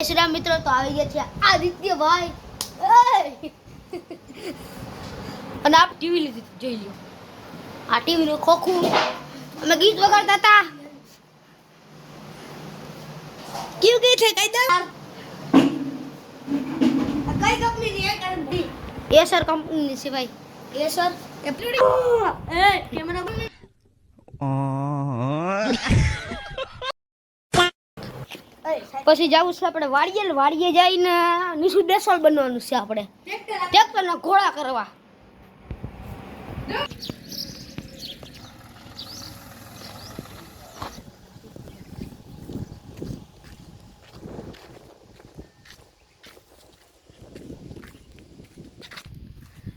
જય શ્રી રામ મિત્રો તો આવી ગયા છે આદિત્યભાઈ એય! અને આપ ટીવી લીધી હતી, જોઈ લ્યો આ ટીવી નું ખોખું અમે ગીત વગાડતા હતા કેવું ગીત છે કઈ દે કઈ કંપની ની એ કરંટી એસર કંપની ની છે ભાઈ એસર એ કેમેરા પછી જવું છે આપણે વાડીએ વાડીએ જઈને નીસુ દેસોલ બનવાનું છે આપણે. ટ્રેક્ટરના ઘોડા કરવા.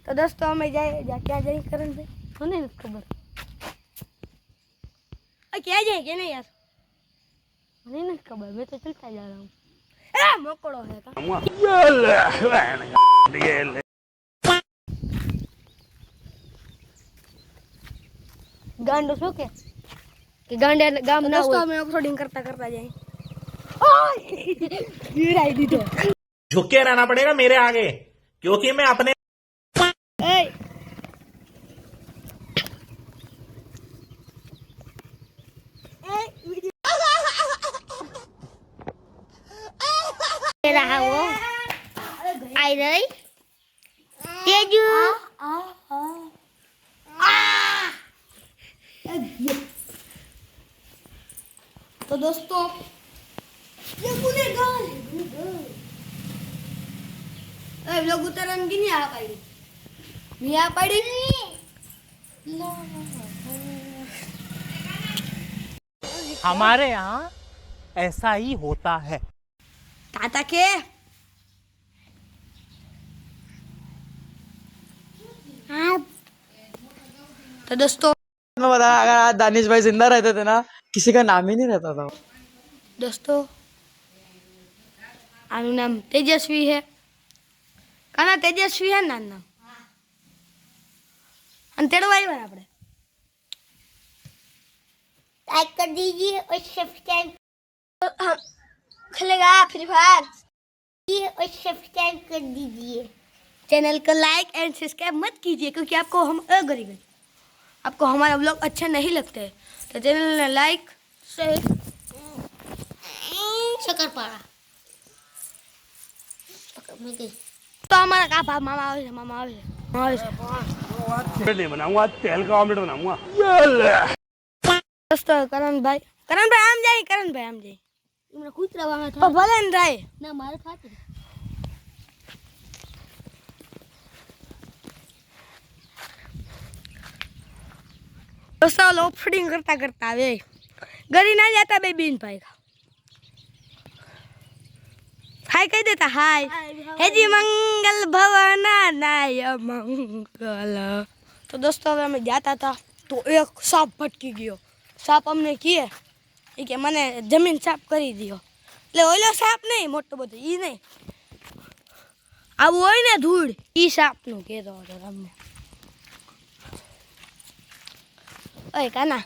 તો દોસ્તો અમે જાય ક્યાં જઈ કરણભાઈ મને નથી ખબર. ક્યાં જાય કે નહીં યાર? મને નથી ખબર મેં તો ચલતા જા રહા હું એ મોકળો હે કા ગાંડો શું કે કે ગાંડે ગામ ના હોય અમે ઓફરોડિંગ કરતા કરતા જાય ગીરાઈ દીધો झुक के रहना पड़ेगा मेरे आगे क्योंकि मैं अपने रहा वो आई रही तेजू तो दोस्तों ये गुनेगार है गुनेगार लोग उतरन की नहीं आ पाई नहीं आ पड़ी हमारे यहाँ ऐसा ही होता है। તાતા કે हाँ तो दोस्तों मैं बता अगर आज दानिश भाई जिंदा रहते थे ना किसी का नाम ही नहीं रहता था દોસ્તો આનું નામ તેજસ્વી છે કાના તેજસ્વી હે નાનું નામ અને તેડવા આવ્યા આપણે लाइक कर दीजिए और सब्सक्राइब खेलेगा फ्री फायर ये और सब्सक्राइब कर दीजिए। चैनल को लाइक एंड सब्सक्राइब मत कीजिए क्योंकि आपको हम गरीब आपको हमारा ब्लॉग अच्छा नहीं लगता है। तो चैनल ने लाइक शेयर शकर पारा तो हमारा का भाव मामा आवे मामा आवे मामा आवे नहीं बनाऊँगा तेल का ऑमलेट बनाऊँगा। दोस्तों करण भाई करण भाई आम जाए करण भाई आम जाए એમને કૂતરા વાળા થાય ભલે ને રાય. ના મારે ખાતી દોસ્તો લોફડિંગ કરતા કરતા આવે. ગરી ના જતા બે બીન ભાઈ. હાય કહી દેતા હાય. હેજી મંગલ ભવના નાય મંગલ. તો દોસ્તો હવે અમે જતા હતા તો એક સાપ ભટકી ગયો. સાપ અમને કહે એ કે મને જમીન સાફ કરી દો એટલે ઓલો સાપ નહીં મોટો બધો એ નહીં આવું હોય ને ધૂળ એ સાપનું કહેતો હતો તમને. ઓય કાના.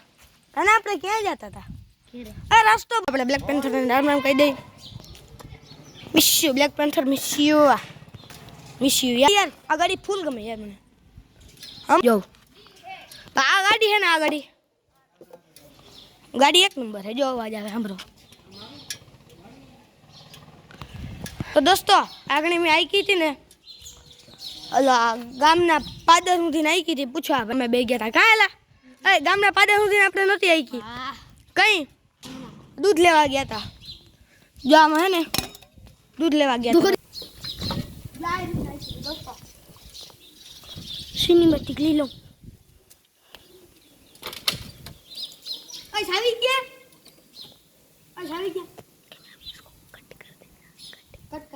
કાના આપણે ક્યાં જતા હતા આ રસ્તો આપણે બ્લેક પેન્થર નામ નામ કહી દઈ. Miss you black panther miss you miss you યાર. આ ગાડી ફૂલ ગમે યાર મને. આમ જો. આ ગાડી છે ને આ ગાડી. ગાડી એક નંબર હે જો અવાજ આવે, સાંભળો. તો દોસ્તો, આગળ મેં આવી હતી ને ગામના પાદર સુધી આવી હતી. પૂછવા અમે બે ગયા હતા કાં એલા ગામના પાદર સુધી આપણે નહોતી આવી કઈ? દૂધ લેવા ગયા હતા જો આમાં હે ને, દૂધ લેવા ગયા હતા સિનેમેટિક લઈ અસ આવી ગયા? અસ આવી ગયા? કટ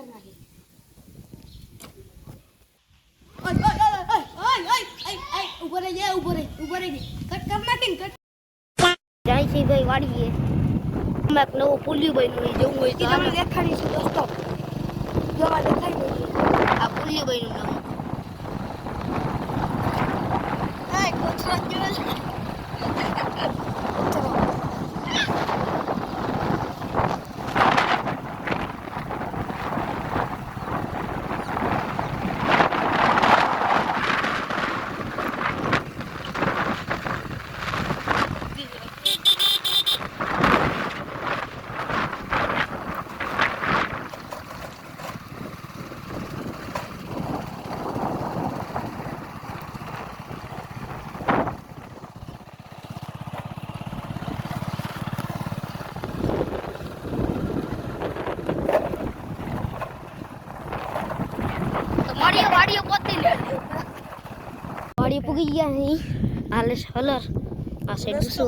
રહી જાય ઊભો રહી ઊભો રહી કટ કર નાખીને કટ જાય છે ભાઈ વાડીએ. એક નવો પુલિયું બન્યું જવું હોય તો તમને દોસ્તો જોવા દેખાડી દઈએ આ પુલિયું બન્યું નામ Ay, contra વાડીએ વાડીએ પોતી લે. વાડીએ પૂગી ગયા અહીં હાલે છે હલર આ છે ડૂસો.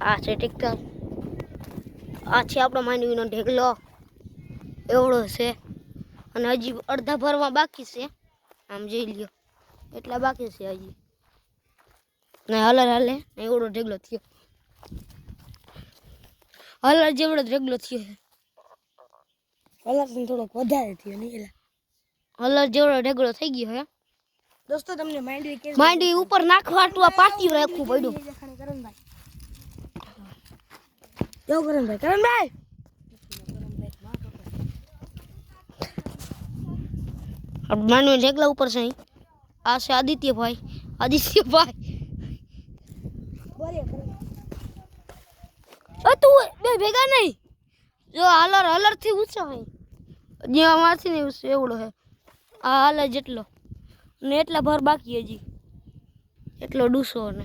આ છે ટેક્ટર. આ છે આપણો માંડવીનો ઢેગલો. એવડો છે. અને હજી અડધા ભરવા બાકી છે. આમ જોઈ લ્યો. એટલા બાકી છે હજી. ને હલર હાલે. ને એવડો ઢેગલો થયો. હલર જેવડો ઢેગલો થયો હલર થોડોક વધારે થયો નહીં એલા હલર જેવડો ઢેગલો થઈ ગયો હે દોસ્તો તમને માંડવી કે માંડી ઉપર નાખવાટું આ પાટિયું રાખવું પડ્યું કરણભાઈ કેવું કરણભાઈ કરણભાઈ માંડવી ઢેગલા ઉપર છે અહીં. આ છે આદિત્યભાઈ આદિત્યભાઈ અ તું બે ભેગા નહીં જો હલર હલર થી ઊંચો હોય જ્યાં માંથી ને ઊંચો એવડો હે આ હાલર જેટલો ને એટલા ભર બાકી હજી. એટલો ડૂસો ને.